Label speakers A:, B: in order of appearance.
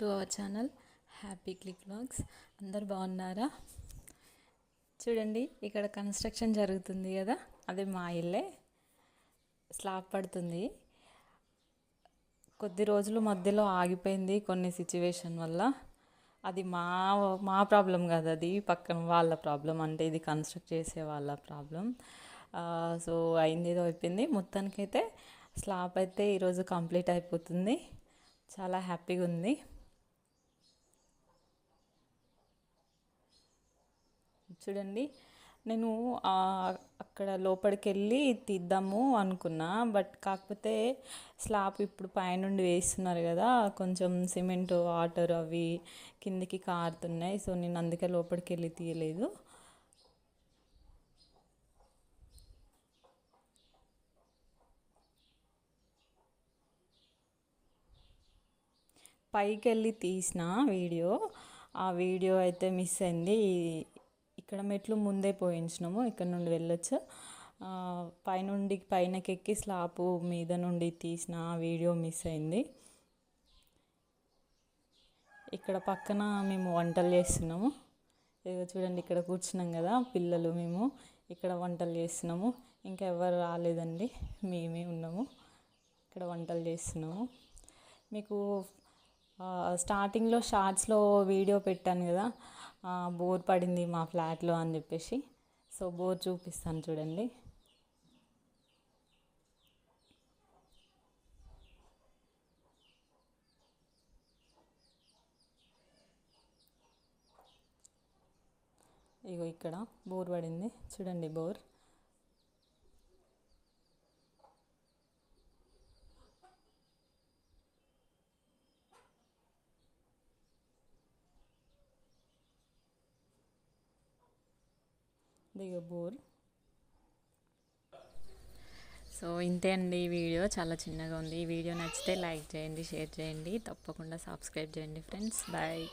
A: To our channel happy click blogs. అందరు బాగున్నారా? చూడండి ఇక్కడ కన్స్ట్రక్షన్ జరుగుతుంది కదా? అది మా ఇల్లే. స్లాబ్ పడుతుంది. కొద్ది రోజులు మధ్యలో ఆగిపోయింది కొన్ని సిచ్యువేషన్ వల్ల. అది మా మా ప్రాబ్లం కాదు అది. పక్కన వాళ్ళ ప్రాబ్లం. అంటే ఇది కన్స్ట్రక్ట్ చేసే వాళ్ళ ప్రాబ్లం. సో అయింది ఏదో అయిపోయింది. మొత్తానికైతే స్లాబ్ అయితే ఈరోజు కంప్లీట్ అయిపోతుంది. చాలా హ్యాపీగా ఉంది. చూడండి నేను అక్కడ లోపలికి వెళ్ళి తీద్దాము అనుకున్నా. బట్ కాకపోతే స్లాబ్ ఇప్పుడు పైనుండి వేస్తున్నారు కదా కొంచెం సిమెంట్ వాటర్ అవి కిందికి కారుతున్నాయి. సో నేను అందుకే లోపలికి వెళ్ళి తీయలేదు. పైకి వెళ్ళి తీసిన వీడియో. ఆ వీడియో అయితే మిస్ అయింది. ఇక్కడ మెట్లు ముందే పోయించినాము. ఇక్కడ నుండి వెళ్ళొచ్చు. పైనుండి పైనకెక్కి స్లాపు మీద నుండి తీసిన ఆ వీడియో మిస్ అయింది. ఇక్కడ పక్కన మేము వంటలు చేస్తున్నాము. ఇదిగో చూడండి ఇక్కడ కూర్చున్నాం కదా పిల్లలు మేము. ఇక్కడ వంటలు చేస్తున్నాము. ఇంకా ఎవరు రాలేదండి. మేమే ఉన్నాము. ఇక్కడ వంటలు చేస్తున్నాము. మీకు స్టార్టింగ్లో షార్ట్స్లో వీడియో పెట్టాను కదా బోర్ పడింది మా ఫ్లాట్లో అని చెప్పేసి. సో బోర్ చూపిస్తాను చూడండి. ఇగో ఇక్కడ బోర్ పడింది. చూడండి బోర్. దిగ బోర్ సో ఇంతే అండి ఈ వీడియో. చాలా చిన్నగా ఉంది. ఈ వీడియో నచ్చితే లైక్ చేయండి షేర్ చేయండి. తప్పకుండా సబ్స్క్రైబ్ చేయండి ఫ్రెండ్స్. బాయ్.